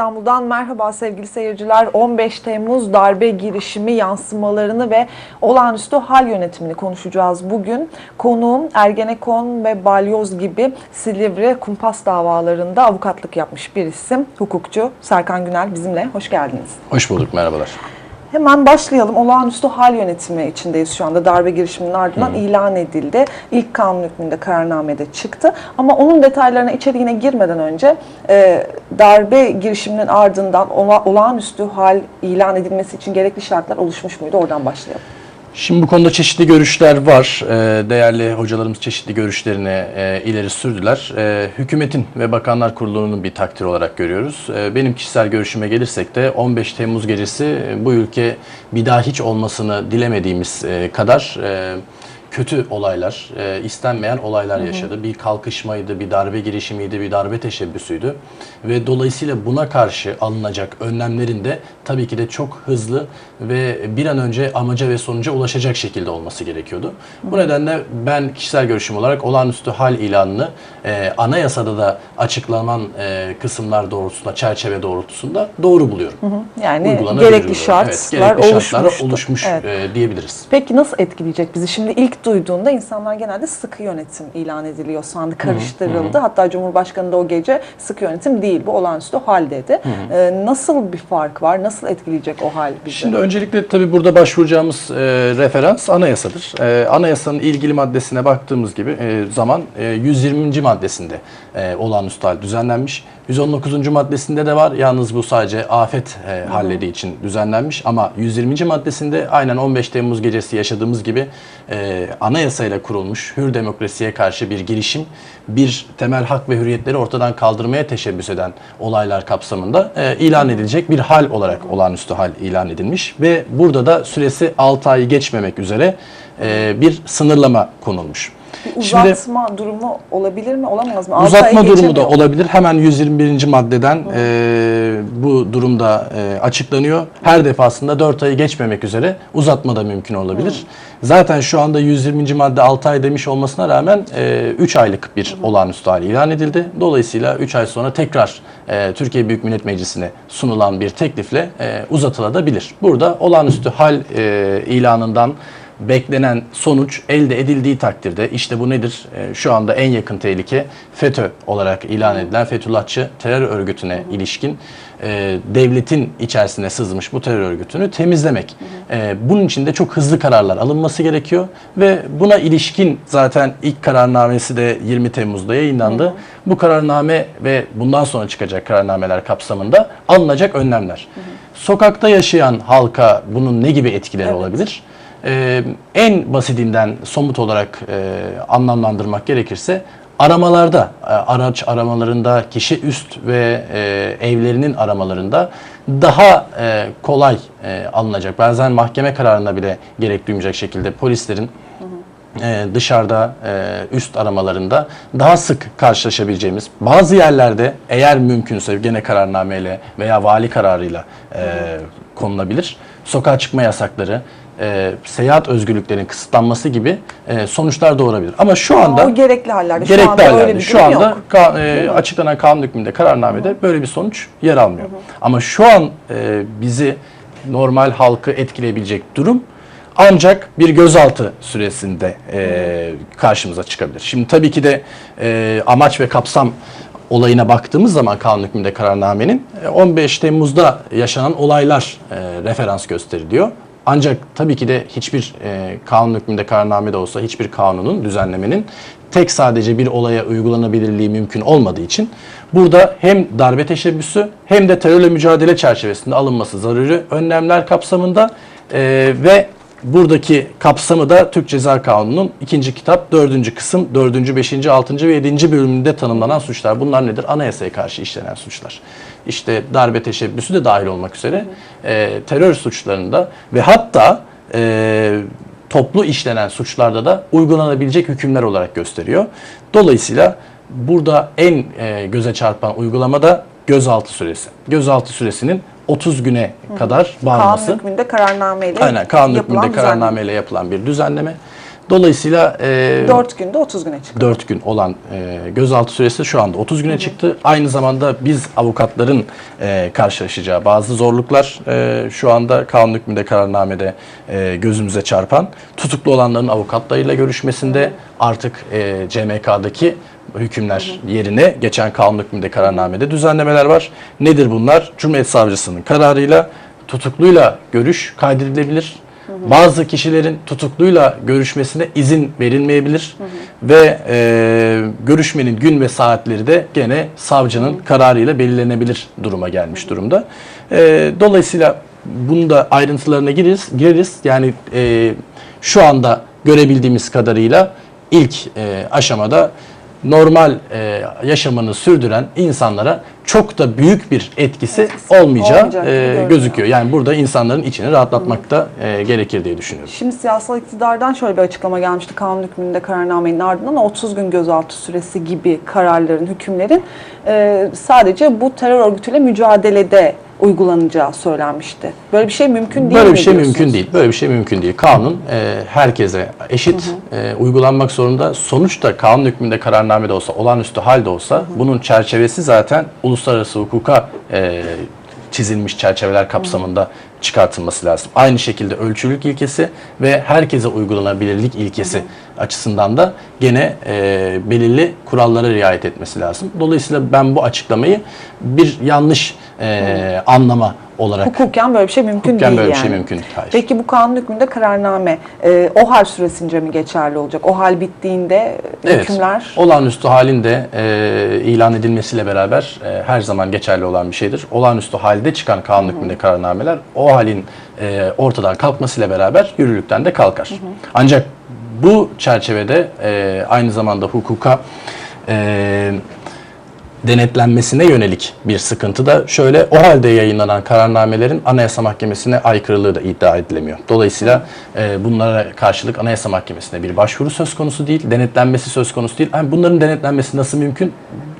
İstanbul'dan merhaba sevgili seyirciler. 15 Temmuz darbe girişimi yansımalarını ve olağanüstü hal yönetimini konuşacağız bugün. Konuğum Ergenekon ve Balyoz gibi Silivri kumpas davalarında avukatlık yapmış bir isim. Hukukçu Serkan Günel bizimle. Hoş geldiniz. Hoş bulduk, merhabalar. Hemen başlayalım. Olağanüstü hal yönetimi içindeyiz şu anda. Darbe girişiminin ardından ilan edildi. İlk kanun hükmünde kararnamede çıktı. Ama onun detaylarına içeriğine girmeden önce e, darbe girişiminin ardından ola, olağanüstü hal ilan edilmesi için gerekli şartlar oluşmuş muydu? Oradan başlayalım. Şimdi bu konuda çeşitli görüşler var. Ee, Değerli hocalarımız çeşitli görüşlerini e, ileri sürdüler. Ee, Hükümetin ve Bakanlar Kurulu'nun bir takdiri olarak görüyoruz. Ee, Benim kişisel görüşüme gelirsek de 15 Temmuz gecesi bu ülke bir daha hiç olmasını dilemediğimiz e, kadar kötü olaylar, e, istenmeyen olaylar yaşadı. Bir kalkışmaydı, bir darbe girişimiydi, bir darbe teşebbüsüydü. Ve dolayısıyla buna karşı alınacak önlemlerin de tabii ki de çok hızlı ve bir an önce amaca ve sonuca ulaşacak şekilde olması gerekiyordu. Bu nedenle ben kişisel görüşüm olarak olağanüstü hal ilanını e, anayasada da açıklanan e, kısımlar doğrultusunda, çerçeve doğrultusunda doğru buluyorum. Yani Uygulanabilir gerekli buluyorum. şartlar evet, gerekli şartlar oluşmuş Evet. e, diyebiliriz. Peki nasıl etkileyecek bizi? Şimdi ilk duyduğunda insanlar genelde sıkı yönetim ilan ediliyor sandı, karıştırıldı. Hatta Cumhurbaşkanı da o gece sıkı yönetim değil bu olağanüstü hal dedi. Ee, nasıl bir fark var? Nasıl etkileyecek o hal bizi? Şimdi öncelikle tabii burada başvuracağımız e, referans anayasadır. E, anayasanın ilgili maddesine baktığımız gibi e, zaman e, 120. maddesinde e, olağanüstü hal düzenlenmiş. 119. maddesinde de var. Yalnız bu sadece afet e, halleri için düzenlenmiş. Ama 120. maddesinde aynen 15 Temmuz gecesi yaşadığımız gibi e, anayasayla kurulmuş hür demokrasiye karşı bir girişim, bir temel hak ve hürriyetleri ortadan kaldırmaya teşebbüs eden olaylar kapsamında e, ilan edilecek bir hal olarak olağanüstü hal ilan edilmiş ve burada da süresi 6 ayı geçmemek üzere e, bir sınırlama konulmuş. Bir Şimdi- uzatma durumu olabilir mi? Olamaz mı? Uzatma durumu da olabilir. Hemen 121. maddeden e, bu durumda e, açıklanıyor. Her defasında 4 ayı geçmemek üzere uzatma da mümkün olabilir. Zaten şu anda 120. madde 6 ay demiş olmasına rağmen e, 3 aylık bir olağanüstü hal ilan edildi. Dolayısıyla 3 ay sonra tekrar e, Türkiye Büyük Millet Meclisi'ne sunulan bir teklifle e, uzatılabilir. Burada olağanüstü hal e, ilanından beklenen sonuç elde edildiği takdirde işte bu nedir? Ee, şu anda en yakın tehlike FETÖ olarak ilan edilen Fethullahçı terör örgütüne ilişkin e, devletin içerisine sızmış bu terör örgütünü temizlemek. E, bunun için de çok hızlı kararlar alınması gerekiyor ve buna ilişkin zaten ilk kararnamesi de 20 Temmuz'da yayınlandı. Bu kararname ve bundan sonra çıkacak kararnameler kapsamında alınacak önlemler. Sokakta yaşayan halka bunun ne gibi etkileri Evet. olabilir? Ee, en basitinden somut olarak e, anlamlandırmak gerekirse aramalarda, e, araç aramalarında, kişi üst ve e, evlerinin aramalarında daha e, kolay e, alınacak. Bazen mahkeme kararına bile gerek duymayacak şekilde polislerin e, dışarıda e, üst aramalarında daha sık karşılaşabileceğimiz bazı yerlerde eğer mümkünse gene kararnameyle veya vali kararıyla e, konulabilir. Sokağa çıkma yasakları, e, seyahat özgürlüklerinin kısıtlanması gibi e, sonuçlar doğurabilir. Ama şu anda o gerekli hallerde. şu gerekli anda öyle hallerde bir şu anda yok. ka- e, açıklanan kanun hükmünde kararnamede böyle bir sonuç yer almıyor. Ama şu an e, bizi normal halkı etkileyebilecek durum ancak bir gözaltı süresinde e, karşımıza çıkabilir. Şimdi tabii ki de e, amaç ve kapsam olayına baktığımız zaman kanun hükmünde kararnamenin e, 15 Temmuz'da yaşanan olaylar e, referans gösteriliyor. Ancak tabii ki de hiçbir e, kanun hükmünde kararname de olsa hiçbir kanunun, düzenlemenin tek sadece bir olaya uygulanabilirliği mümkün olmadığı için burada hem darbe teşebbüsü hem de terörle mücadele çerçevesinde alınması zaruri önlemler kapsamında e, ve buradaki kapsamı da Türk Ceza Kanunu'nun ikinci kitap dördüncü kısım dördüncü, beşinci, altıncı ve yedinci bölümünde tanımlanan suçlar. Bunlar nedir? Anayasaya karşı işlenen suçlar. İşte darbe teşebbüsü de dahil olmak üzere e, terör suçlarında ve hatta e, toplu işlenen suçlarda da uygulanabilecek hükümler olarak gösteriyor. Dolayısıyla burada en e, göze çarpan uygulama da gözaltı süresi. Gözaltı süresinin 30 güne kadar bağlaması. Kanun hükmünde kararnameyle Aynen kanun yapılan hükmünde kararnameyle yapılan bir düzenleme. Dolayısıyla e, 4 günde 30 güne çıktı. 4 gün olan e, gözaltı süresi şu anda 30 güne çıktı. Aynı zamanda biz avukatların e, karşılaşacağı bazı zorluklar e, şu anda kanun hükmünde kararnamede e, gözümüze çarpan tutuklu olanların avukatlarıyla görüşmesinde artık e, CMK'daki hükümler yerine geçen kanun hükmünde kararnamede düzenlemeler var. Nedir bunlar? Cumhuriyet Savcısının kararıyla tutukluyla görüş kaydedilebilir. Bazı kişilerin tutukluyla görüşmesine izin verilmeyebilir ve e, görüşmenin gün ve saatleri de gene savcının kararıyla belirlenebilir duruma gelmiş durumda. E, dolayısıyla bunu da ayrıntılarına gireriz. gireriz. Yani e, şu anda görebildiğimiz kadarıyla ilk e, aşamada normal e, yaşamını sürdüren insanlara çok da büyük bir etkisi olmayacağı olmayacak gibi e, görünüyor. gözüküyor. Yani burada insanların içini rahatlatmak da e, gerekir diye düşünüyorum. Şimdi siyasal iktidardan şöyle bir açıklama gelmişti kanun hükmünde kararnamenin ardından 30 gün gözaltı süresi gibi kararların, hükümlerin e, sadece bu terör örgütüyle mücadelede uygulanacağı söylenmişti. Böyle bir şey mümkün değil Böyle mi bir şey diyorsunuz? mümkün değil. Böyle bir şey mümkün değil. Kanun e, herkese eşit e, uygulanmak zorunda. Sonuçta kanun hükmünde kararname de olsa, olağanüstü hal de olsa bunun çerçevesi zaten uluslararası hukuka e, çizilmiş çerçeveler kapsamında çıkartılması lazım. Aynı şekilde ölçülük ilkesi ve herkese uygulanabilirlik ilkesi açısından da gene e, belirli kurallara riayet etmesi lazım. Dolayısıyla ben bu açıklamayı bir yanlış e, anlama olarak Hukuken böyle bir şey mümkün Hukuken değil böyle bir yani. şey mümkün değil, hayır. Peki bu kanun hükmünde kararname e, o hal süresince mi geçerli olacak? O hal bittiğinde Evet, hükümler olağanüstü halin de e, ilan edilmesiyle beraber e, her zaman geçerli olan bir şeydir. Olağanüstü halde çıkan kanun hükmünde kararnameler o halin e, ortadan kalkmasıyla beraber yürürlükten de kalkar. Ancak bu çerçevede e, aynı zamanda hukuka e, denetlenmesine yönelik bir sıkıntı da şöyle o halde yayınlanan kararnamelerin Anayasa Mahkemesi'ne aykırılığı da iddia edilemiyor. Dolayısıyla e, bunlara karşılık Anayasa Mahkemesi'ne bir başvuru söz konusu değil, denetlenmesi söz konusu değil. Yani bunların denetlenmesi nasıl mümkün?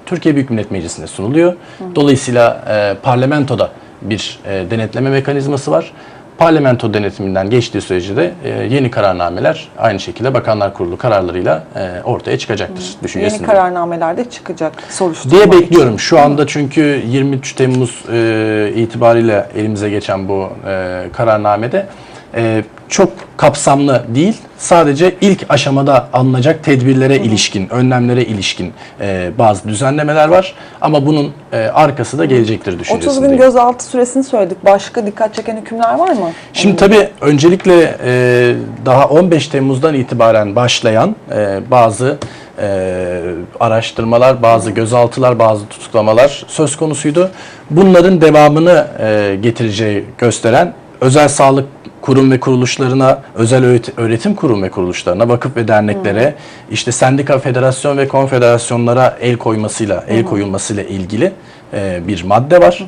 Türkiye Büyük Millet Meclisi'ne sunuluyor. Dolayısıyla e, parlamentoda bir e, denetleme mekanizması var. Parlamento denetiminden geçtiği sürece de e, yeni kararnameler aynı şekilde Bakanlar Kurulu kararlarıyla e, ortaya çıkacaktır yeni düşüncesindeyim kararnamelerde çıkacak soruşturma. diye bekliyorum. Şu anda çünkü 23 Temmuz e, itibariyle elimize geçen bu e, kararnamede e, çok kapsamlı değil. Sadece ilk aşamada alınacak tedbirlere ilişkin, önlemlere ilişkin e, bazı düzenlemeler var. Ama bunun e, arkası da gelecektir 30 gün düşüncesindeyim. gözaltı süresini söyledik. Başka dikkat çeken hükümler var mı? Şimdi tabii öncelikle e, daha 15 Temmuz'dan itibaren başlayan e, bazı e, araştırmalar, bazı gözaltılar, bazı tutuklamalar söz konusuydu. Bunların devamını e, getireceği gösteren özel sağlık kurum ve kuruluşlarına, özel öğret- öğretim kurum ve kuruluşlarına, vakıf ve derneklere, işte sendika, federasyon ve konfederasyonlara el koymasıyla, el koyulmasıyla ilgili e, bir madde var.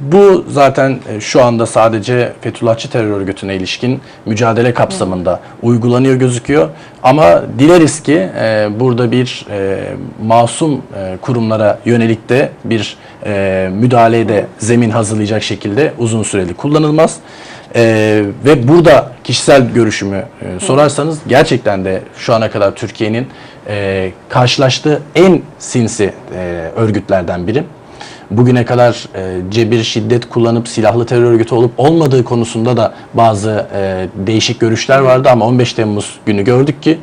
Bu zaten e, şu anda sadece Fethullahçı terör örgütüne ilişkin mücadele kapsamında uygulanıyor gözüküyor. Ama dileriz ki e, burada bir e, masum e, kurumlara yönelik de bir e, müdahaleye de zemin hazırlayacak şekilde uzun süreli kullanılmaz. E, ve burada kişisel görüşümü e, sorarsanız gerçekten de şu ana kadar Türkiye'nin e, karşılaştığı en sinsi e, örgütlerden biri. Bugüne kadar e, cebir, şiddet kullanıp silahlı terör örgütü olup olmadığı konusunda da bazı e, değişik görüşler vardı ama 15 Temmuz günü gördük ki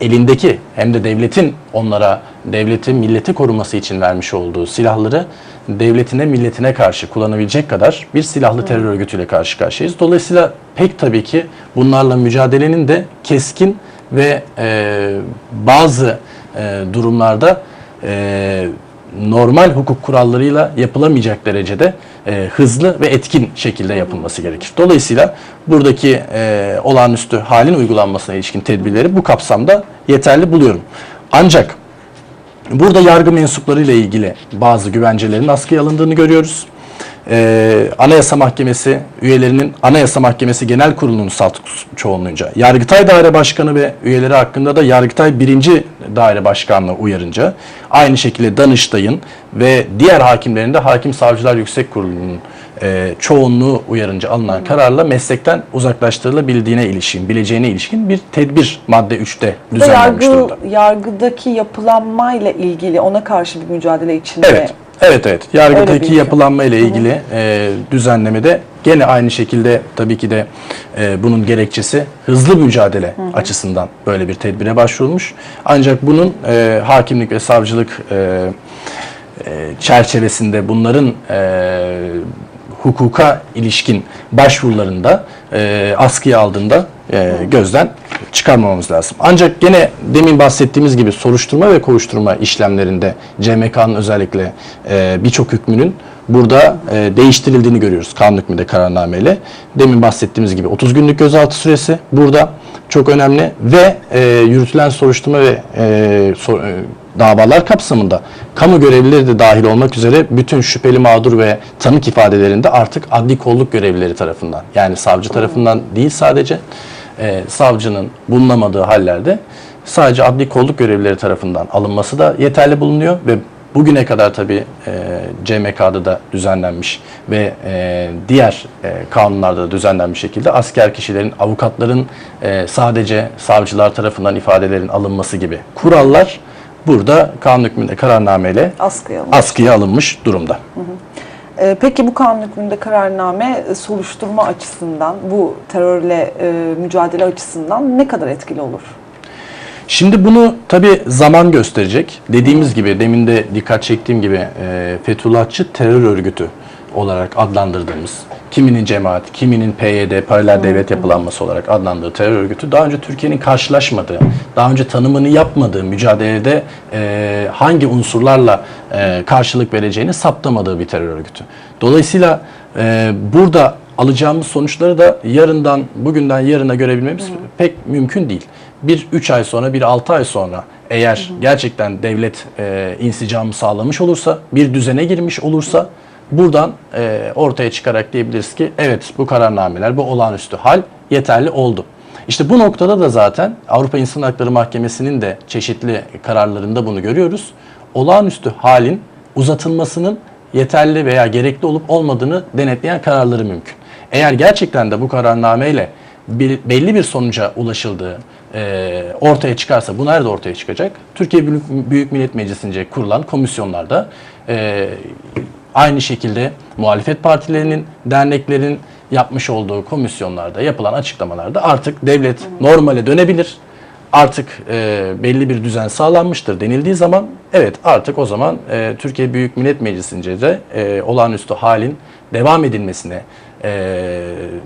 elindeki hem de devletin onlara devleti, milleti koruması için vermiş olduğu silahları devletine, milletine karşı kullanabilecek kadar bir silahlı terör örgütüyle karşı karşıyayız. Dolayısıyla pek tabii ki bunlarla mücadelenin de keskin ve e, bazı e, durumlarda e, normal hukuk kurallarıyla yapılamayacak derecede e, hızlı ve etkin şekilde yapılması gerekir. Dolayısıyla buradaki e, olağanüstü halin uygulanmasına ilişkin tedbirleri bu kapsamda yeterli buluyorum. Ancak burada yargı mensupları ile ilgili bazı güvencelerin askıya alındığını görüyoruz. Ee, Anayasa Mahkemesi üyelerinin Anayasa Mahkemesi Genel Kurulu'nun salt çoğunluğunca, Yargıtay Daire Başkanı ve üyeleri hakkında da Yargıtay 1. Daire Başkanlığı uyarınca, aynı şekilde Danıştay'ın ve diğer hakimlerin de Hakim Savcılar Yüksek Kurulu'nun e, çoğunluğu uyarınca alınan kararla meslekten uzaklaştırılabildiğine ilişkin, bileceğine ilişkin bir tedbir madde 3'te Bu da düzenlenmiş yargı, durumda. yargıdaki yapılanmayla ilgili ona karşı bir mücadele içinde. Evet. Evet evet. Yargıdaki şey. yapılanma ile ilgili e, düzenlemede gene aynı şekilde tabii ki de e, bunun gerekçesi hızlı mücadele açısından böyle bir tedbire başvurulmuş. Ancak bunun e, hakimlik ve savcılık e, e, çerçevesinde bunların e, hukuka ilişkin başvurularında e, askıya aldığında e, gözden çıkarmamamız lazım. Ancak gene demin bahsettiğimiz gibi soruşturma ve kovuşturma işlemlerinde CMK'nın özellikle e, birçok hükmünün burada e, değiştirildiğini görüyoruz kanun hükmünde kararnameyle. Demin bahsettiğimiz gibi 30 günlük gözaltı süresi burada çok önemli ve e, yürütülen soruşturma ve e, sor- e, davalar kapsamında kamu görevlileri de dahil olmak üzere bütün şüpheli mağdur ve tanık ifadelerinde artık adli kolluk görevlileri tarafından yani savcı tarafından değil sadece e, savcının bulunamadığı hallerde sadece adli kolluk görevlileri tarafından alınması da yeterli bulunuyor ve bugüne kadar tabi e, CMK'da da düzenlenmiş ve e, diğer e, kanunlarda da düzenlenmiş şekilde asker kişilerin, avukatların e, sadece savcılar tarafından ifadelerin alınması gibi kurallar burada kanun hükmünde kararnameyle Askıya alınmış. askıya alınmış durumda. Ee, Peki bu kanun hükmünde kararname e, soruşturma açısından, bu terörle e, mücadele açısından ne kadar etkili olur? Şimdi bunu tabi zaman gösterecek. Dediğimiz gibi demin de dikkat çektiğim gibi e, Fethullahçı terör örgütü olarak adlandırdığımız kiminin cemaat, kiminin PYD, paralel devlet yapılanması olarak adlandırdığı terör örgütü daha önce Türkiye'nin karşılaşmadığı, daha önce tanımını yapmadığı mücadelede e, hangi unsurlarla e, karşılık vereceğini saptamadığı bir terör örgütü. Dolayısıyla e, burada alacağımız sonuçları da yarından, bugünden yarına görebilmemiz pek mümkün değil. Bir 3 ay sonra, bir 6 ay sonra eğer gerçekten devlet e, insicamı sağlamış olursa, bir düzene girmiş olursa buradan e, ortaya çıkarak diyebiliriz ki evet bu kararnameler, bu olağanüstü hal yeterli oldu. İşte bu noktada da zaten Avrupa İnsan Hakları Mahkemesi'nin de çeşitli kararlarında bunu görüyoruz. Olağanüstü halin uzatılmasının yeterli veya gerekli olup olmadığını denetleyen kararları mümkün. Eğer gerçekten de bu kararnameyle bir, belli bir sonuca ulaşıldığı e, ortaya çıkarsa, bu nerede ortaya çıkacak? Türkiye Büyük, Millet Meclisi'nce kurulan komisyonlarda e, aynı şekilde muhalefet partilerinin, derneklerin yapmış olduğu komisyonlarda yapılan açıklamalarda artık devlet normale dönebilir. Artık e, belli bir düzen sağlanmıştır denildiği zaman evet artık o zaman e, Türkiye Büyük Millet Meclisi'nce de e, olağanüstü halin devam edilmesine e,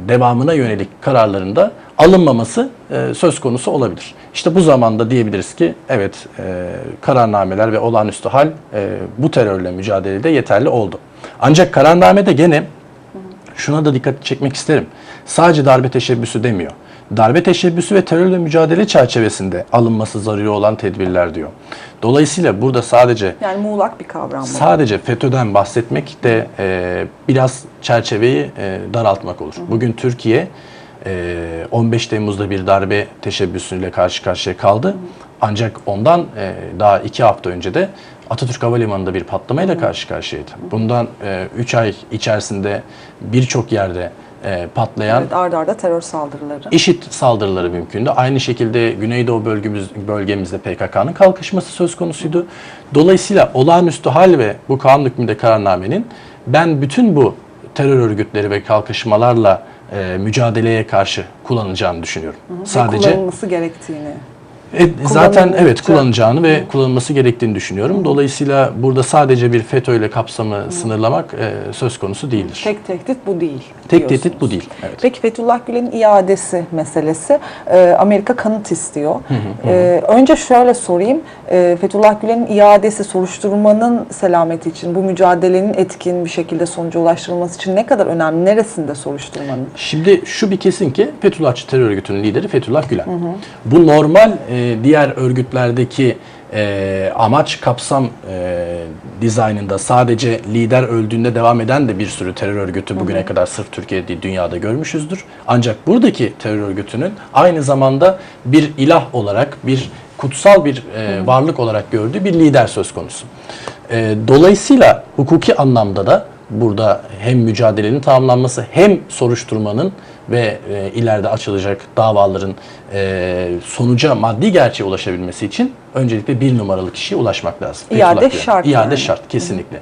devamına yönelik kararlarında alınmaması e, söz konusu olabilir. İşte bu zamanda diyebiliriz ki evet e, kararnameler ve olağanüstü hal e, bu terörle mücadelede yeterli oldu. Ancak kararnamede gene şuna da dikkat çekmek isterim. Sadece darbe teşebbüsü demiyor. Darbe teşebbüsü ve terörle mücadele çerçevesinde alınması zaruri olan tedbirler diyor. Dolayısıyla burada sadece Yani muğlak bir kavram sadece FETÖ'den bahsetmek de e, biraz çerçeveyi e, daraltmak olur. Bugün Türkiye e, 15 Temmuz'da bir darbe teşebbüsüyle karşı karşıya kaldı. Ancak ondan e, daha iki hafta önce de Atatürk Havalimanı'nda bir patlamayla karşı karşıyaydı. Bundan 3 ay içerisinde birçok yerde e, patlayan Evet, arda arda terör saldırıları. IŞİD saldırıları mümkündü. Aynı şekilde Güneydoğu bölgemiz, bölgemizde PKK'nın kalkışması söz konusuydu. Dolayısıyla olağanüstü hal ve bu kanun hükmünde kararnamenin ben bütün bu terör örgütleri ve kalkışmalarla e, mücadeleye karşı kullanılacağını düşünüyorum. Ve Sadece kullanılması gerektiğini. E, zaten evet kullanacağını ve kullanılması gerektiğini düşünüyorum. Dolayısıyla burada sadece bir FETÖ ile kapsamı sınırlamak e, söz konusu değildir. Tek tehdit bu değil. Tek tehdit diyorsunuz. bu değil. Evet. Peki Fethullah Gülen'in iadesi meselesi. Ee, Amerika kanıt istiyor. Ee, önce şöyle sorayım. Ee, Fethullah Gülen'in iadesi soruşturmanın selameti için, bu mücadelenin etkin bir şekilde sonuca ulaştırılması için ne kadar önemli? Neresinde soruşturmanın? Şimdi şu bir kesin ki Fethullahçı terör örgütünün lideri Fethullah Gülen. Bu normal e, diğer örgütlerdeki e, amaç kapsam e, dizaynında sadece lider öldüğünde devam eden de bir sürü terör örgütü bugüne kadar sırf Türkiye değil dünyada görmüşüzdür. Ancak buradaki terör örgütünün aynı zamanda bir ilah olarak bir kutsal bir e, varlık olarak gördüğü bir lider söz konusu. E, dolayısıyla hukuki anlamda da burada hem mücadelenin tamamlanması hem soruşturmanın ve e, ileride açılacak davaların e, sonuca maddi gerçeğe ulaşabilmesi için öncelikle bir numaralı kişiye ulaşmak lazım. İade Fethullah şart İade yani. şart kesinlikle.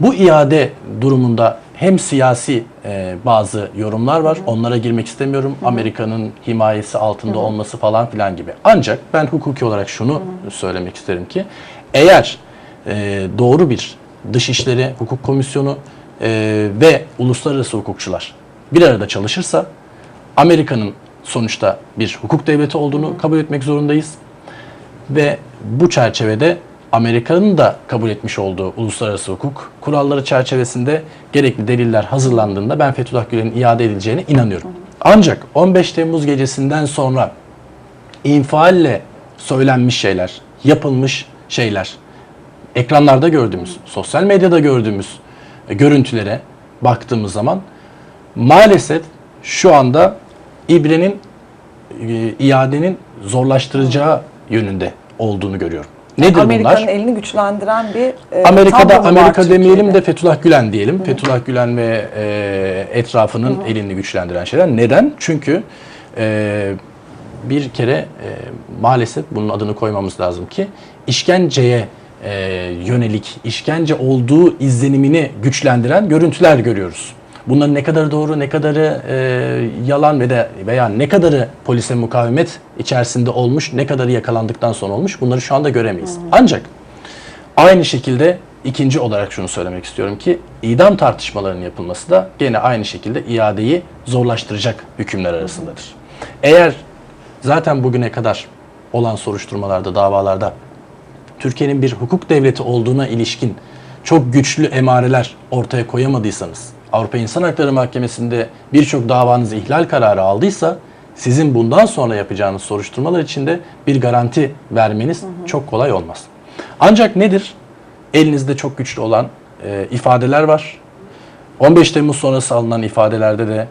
Bu iade durumunda hem siyasi e, bazı yorumlar var. Onlara girmek istemiyorum. Amerika'nın himayesi altında olması falan filan gibi. Ancak ben hukuki olarak şunu söylemek isterim ki eğer e, doğru bir Dışişleri Hukuk Komisyonu e, ve uluslararası hukukçular bir arada çalışırsa Amerika'nın sonuçta bir hukuk devleti olduğunu kabul etmek zorundayız. Ve bu çerçevede Amerika'nın da kabul etmiş olduğu uluslararası hukuk kuralları çerçevesinde gerekli deliller hazırlandığında ben Fethullah Gülen'in iade edileceğine inanıyorum. Ancak 15 Temmuz gecesinden sonra infialle söylenmiş şeyler, yapılmış şeyler, ekranlarda gördüğümüz, sosyal medyada gördüğümüz e, görüntülere baktığımız zaman maalesef şu anda İbre'nin e, iadenin zorlaştıracağı yönünde olduğunu görüyorum. Nedir Amerika'nın bunlar? elini güçlendiren bir e, Amerika'da Amerika demeyelim Türkiye'de. de Fethullah Gülen diyelim. Fethullah Gülen ve e, etrafının elini güçlendiren şeyler. Neden? Çünkü e, bir kere e, maalesef bunun adını koymamız lazım ki işkenceye e, yönelik, işkence olduğu izlenimini güçlendiren görüntüler görüyoruz. Bunların ne kadar doğru, ne kadarı e, yalan ve de veya ne kadarı polise mukavemet içerisinde olmuş, ne kadarı yakalandıktan sonra olmuş bunları şu anda göremeyiz. Ancak Aynı şekilde ikinci olarak şunu söylemek istiyorum ki idam tartışmalarının yapılması da gene aynı şekilde iadeyi zorlaştıracak hükümler arasındadır. Eğer zaten bugüne kadar olan soruşturmalarda, davalarda Türkiye'nin bir hukuk devleti olduğuna ilişkin çok güçlü emareler ortaya koyamadıysanız, Avrupa İnsan Hakları Mahkemesi'nde birçok davanız ihlal kararı aldıysa, sizin bundan sonra yapacağınız soruşturmalar içinde bir garanti vermeniz çok kolay olmaz. Ancak nedir? Elinizde çok güçlü olan e, ifadeler var. 15 Temmuz sonrası alınan ifadelerde de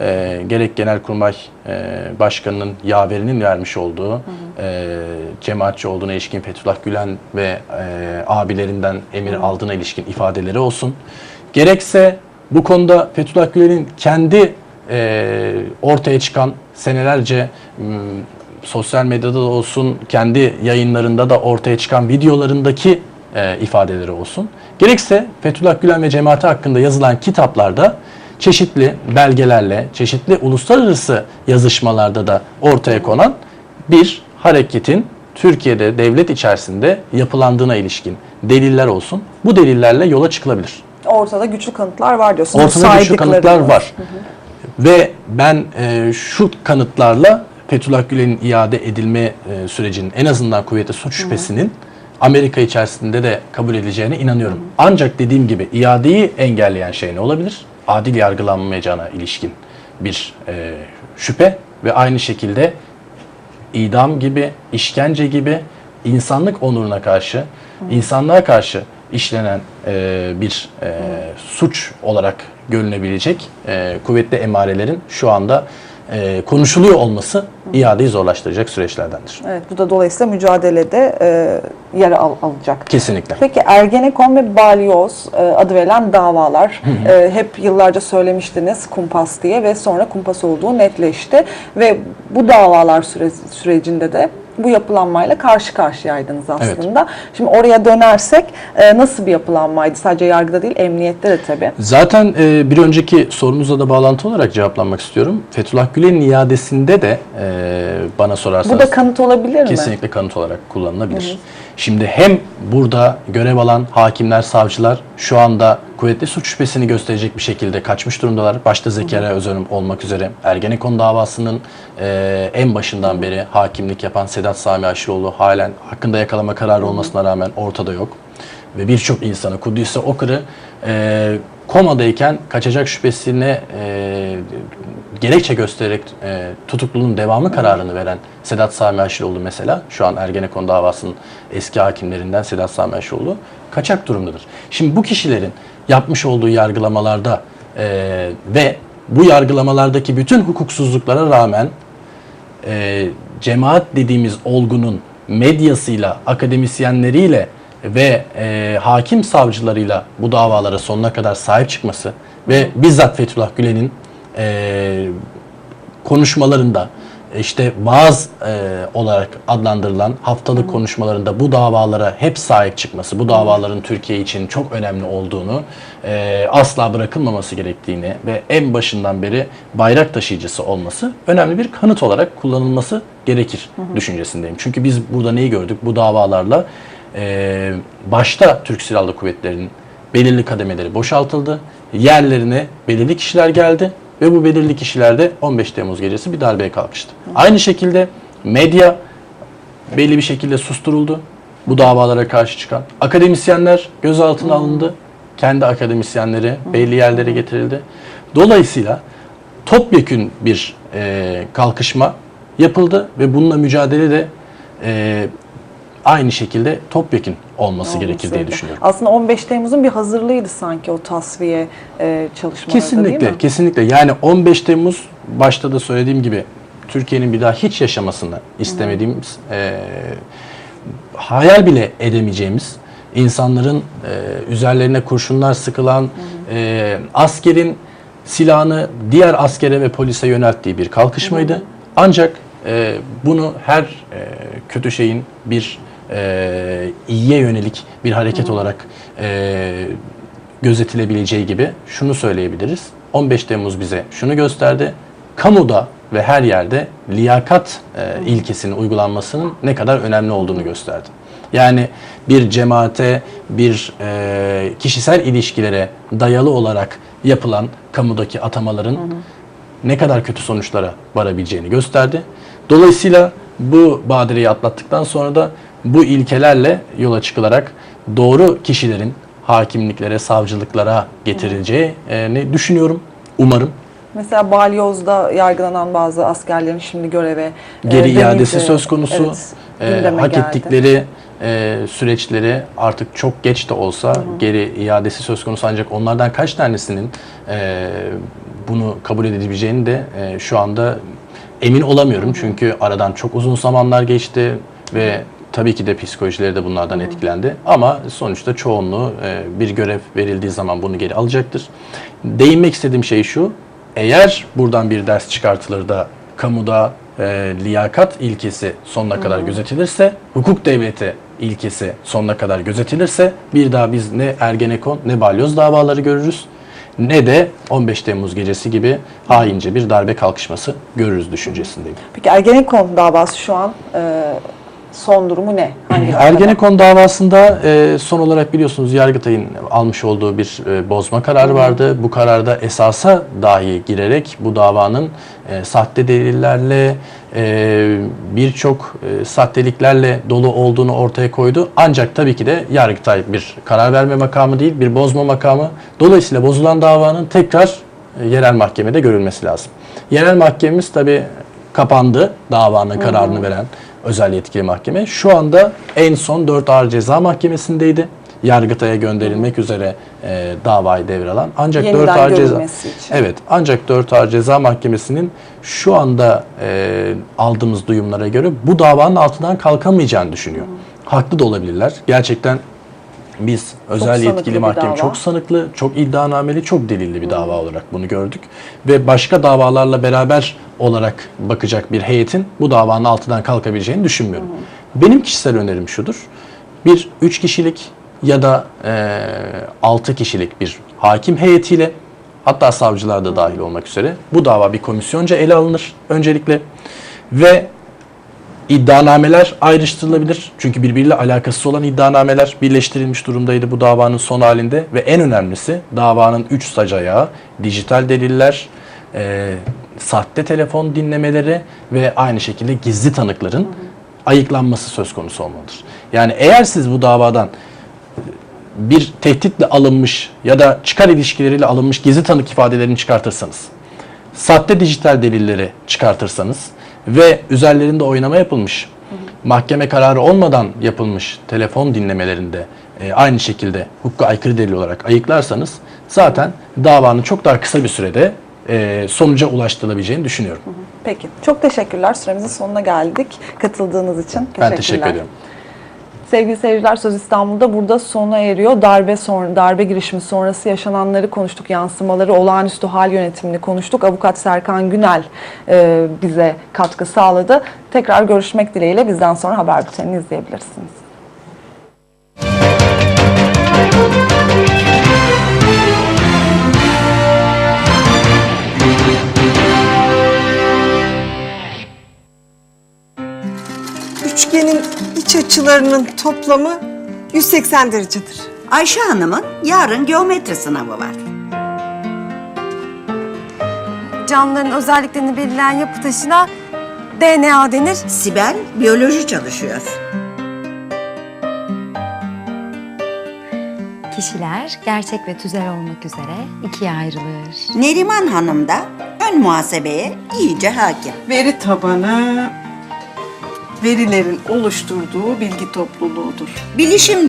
e, gerek Genelkurmay e, Başkanı'nın yaverinin vermiş olduğu e, cemaatçi olduğuna ilişkin Fethullah Gülen ve e, abilerinden emir aldığına ilişkin ifadeleri olsun. Gerekse bu konuda Fethullah Gülen'in kendi e, ortaya çıkan senelerce sosyal medyada da olsun, kendi yayınlarında da ortaya çıkan videolarındaki e, ifadeleri olsun. Gerekse Fethullah Gülen ve cemaati hakkında yazılan kitaplarda çeşitli belgelerle, çeşitli uluslararası yazışmalarda da ortaya konan bir hareketin Türkiye'de devlet içerisinde yapılandığına ilişkin deliller olsun. Bu delillerle yola çıkılabilir. Ortada güçlü kanıtlar var diyorsunuz. Ortada güçlü kanıtlar var. Ve ben e, şu kanıtlarla Fethullah Gülen'in iade edilme e, sürecinin en azından kuvvetli suç şüphesinin Amerika içerisinde de kabul edileceğine inanıyorum. Ancak dediğim gibi iadeyi engelleyen şey ne olabilir? Adil yargılanmayacağına ilişkin bir e, şüphe ve aynı şekilde idam gibi, işkence gibi insanlık onuruna karşı, insanlığa karşı işlenen e, bir e, suç olarak görünebilecek e, kuvvetli emarelerin şu anda e, konuşuluyor olması iadeyi zorlaştıracak süreçlerdendir. Evet, bu da dolayısıyla mücadelede e, yer al, alacak. Kesinlikle. Peki Ergenekon ve Balyoz e, adı verilen davalar e, hep yıllarca söylemiştiniz kumpas diye ve sonra kumpas olduğu netleşti ve bu davalar süre, sürecinde de bu yapılanmayla karşı karşıyaydınız aslında. Şimdi oraya dönersek e, nasıl bir yapılanmaydı? Sadece yargıda değil, emniyette de tabii. Zaten e, bir önceki sorunuzla da bağlantı olarak cevaplanmak istiyorum. Fethullah Gülen'in iadesinde de e, bana sorarsanız... Bu da kanıt olabilir mi? Kesinlikle kanıt olarak kullanılabilir. Şimdi hem burada görev alan hakimler, savcılar şu anda kuvvetli suç şüphesini gösterecek bir şekilde kaçmış durumdalar. Başta Zekeriya Özönüm olmak üzere Ergenekon davasının e, en başından beri hakimlik yapan Sedat Sami Aşıroğlu halen hakkında yakalama kararı olmasına rağmen ortada yok. Ve birçok insanı Kudüs'e Okır'ı e, komadayken kaçacak şüphesine e, gerekçe göstererek e, tutukluluğun devamı kararını veren Sedat Sami Aşıroğlu mesela şu an Ergenekon davasının eski hakimlerinden Sedat Sami Aşıroğlu kaçak durumdadır. Şimdi bu kişilerin yapmış olduğu yargılamalarda e, ve bu yargılamalardaki bütün hukuksuzluklara rağmen e, cemaat dediğimiz olgunun medyasıyla, akademisyenleriyle ve e, hakim savcılarıyla bu davalara sonuna kadar sahip çıkması ve bizzat Fethullah Gülen'in e, konuşmalarında işte vaaz e, olarak adlandırılan haftalık konuşmalarında bu davalara hep sahip çıkması, bu davaların Türkiye için çok önemli olduğunu, e, asla bırakılmaması gerektiğini ve en başından beri bayrak taşıyıcısı olması önemli bir kanıt olarak kullanılması gerekir düşüncesindeyim. Çünkü biz burada neyi gördük? Bu davalarla e, başta Türk Silahlı Kuvvetleri'nin belirli kademeleri boşaltıldı. Yerlerine belirli kişiler geldi ve bu belirli kişilerde 15 Temmuz gecesi bir darbeye kalkıştı. Aynı şekilde medya belli bir şekilde susturuldu. Bu davalara karşı çıkan akademisyenler gözaltına alındı. Kendi akademisyenleri belli yerlere getirildi. Dolayısıyla topyekün bir e, kalkışma yapıldı ve bununla mücadele de e, aynı şekilde topyekün olması gerekir diye Olmasıydı. düşünüyorum. Aslında 15 Temmuz'un bir hazırlığıydı sanki o tasfiye e, çalışmaları değil Kesinlikle, mi? kesinlikle. Yani 15 Temmuz başta da söylediğim gibi Türkiye'nin bir daha hiç yaşamasını istemediğimiz, e, hayal bile edemeyeceğimiz, insanların e, üzerlerine kurşunlar sıkılan, e, askerin silahını diğer askere ve polise yönelttiği bir kalkışmaydı. Ancak e, bunu her e, kötü şeyin bir e, iyiye yönelik bir hareket olarak e, gözetilebileceği gibi şunu söyleyebiliriz. 15 Temmuz bize şunu gösterdi. Kamuda ve her yerde liyakat e, ilkesinin uygulanmasının ne kadar önemli olduğunu gösterdi. Yani bir cemaate, bir e, kişisel ilişkilere dayalı olarak yapılan kamudaki atamaların ne kadar kötü sonuçlara varabileceğini gösterdi. Dolayısıyla bu badireyi atlattıktan sonra da bu ilkelerle yola çıkılarak doğru kişilerin hakimliklere, savcılıklara getirileceğini düşünüyorum. Umarım. Mesela Balyoz'da yargılanan bazı askerlerin şimdi göreve e, Geri iadesi dönüldüğü, söz konusu. evet, gündeme hak geldi. ettikleri e, süreçleri artık çok geç de olsa geri iadesi söz konusu ancak onlardan kaç tanesinin e, bunu kabul edebileceğini de e, şu anda emin olamıyorum. Çünkü aradan çok uzun zamanlar geçti ve tabii ki de psikolojileri de bunlardan etkilendi. Ama sonuçta çoğunluğu e, bir görev verildiği zaman bunu geri alacaktır. Değinmek istediğim şey şu. Eğer buradan bir ders çıkartılır da kamuda e, liyakat ilkesi sonuna kadar gözetilirse, hukuk devleti ilkesi sonuna kadar gözetilirse bir daha biz ne Ergenekon ne Balyoz davaları görürüz ne de 15 Temmuz gecesi gibi haince bir darbe kalkışması görürüz düşüncesindeyim. Peki Ergenekon davası şu an e, son durumu ne? Hangi Ergenekon davasında e, son olarak biliyorsunuz Yargıtay'ın almış olduğu bir e, bozma kararı vardı. Bu kararda esasa dahi girerek bu davanın e, sahte delillerle e, birçok e, sahteliklerle dolu olduğunu ortaya koydu. Ancak tabii ki de Yargıtay bir karar verme makamı değil, bir bozma makamı. Dolayısıyla bozulan davanın tekrar e, yerel mahkemede görülmesi lazım. Yerel mahkememiz tabii kapandı davanın kararını veren özel yetkili mahkeme. Şu anda en son 4 Ağır Ceza Mahkemesi'ndeydi. Yargıtay'a gönderilmek üzere e, davayı devralan. Ancak Yeniden 4 Ağır Ceza için. Evet, ancak 4 Ağır Ceza Mahkemesi'nin şu anda e, aldığımız duyumlara göre bu davanın altından kalkamayacağını düşünüyor. Haklı da olabilirler. Gerçekten biz özel sanıklı yetkili mahkeme dava. çok sanıklı, çok iddianameli, çok delilli bir dava olarak bunu gördük. Ve başka davalarla beraber olarak bakacak bir heyetin bu davanın altından kalkabileceğini düşünmüyorum. Benim kişisel önerim şudur. Bir üç kişilik ya da e, 6 kişilik bir hakim heyetiyle hatta savcılar da dahil olmak üzere bu dava bir komisyonca ele alınır öncelikle ve İddianameler ayrıştırılabilir. Çünkü birbiriyle alakasız olan iddianameler birleştirilmiş durumdaydı bu davanın son halinde. Ve en önemlisi davanın 3 sac ayağı, dijital deliller, e, sahte telefon dinlemeleri ve aynı şekilde gizli tanıkların ayıklanması söz konusu olmalıdır. Yani eğer siz bu davadan bir tehditle alınmış ya da çıkar ilişkileriyle alınmış gizli tanık ifadelerini çıkartırsanız, sahte dijital delilleri çıkartırsanız ve üzerlerinde oynama yapılmış, mahkeme kararı olmadan yapılmış telefon dinlemelerinde e, aynı şekilde hukuka aykırı delil olarak ayıklarsanız zaten davanın çok daha kısa bir sürede e, sonuca ulaştırılabileceğini düşünüyorum. Peki. Çok teşekkürler. Süremizin sonuna geldik. Katıldığınız için teşekkürler. Ben teşekkür ediyorum. Sevgili seyirciler Söz İstanbul'da burada sona eriyor. Darbe son, darbe girişimi sonrası yaşananları konuştuk, yansımaları, olağanüstü hal yönetimini konuştuk. Avukat Serkan Günel e, bize katkı sağladı. Tekrar görüşmek dileğiyle bizden sonra haber bültenini izleyebilirsiniz. Üçgenin iç açılarının toplamı 180 derecedir. Ayşe Hanım'ın yarın geometri sınavı var. Canlıların özelliklerini belirleyen yapı taşına DNA denir. Sibel biyoloji çalışıyor. Kişiler gerçek ve tüzel olmak üzere ikiye ayrılır. Neriman Hanım da ön muhasebeye iyice hakim. Veri tabanı verilerin oluşturduğu bilgi topluluğudur. Bilişim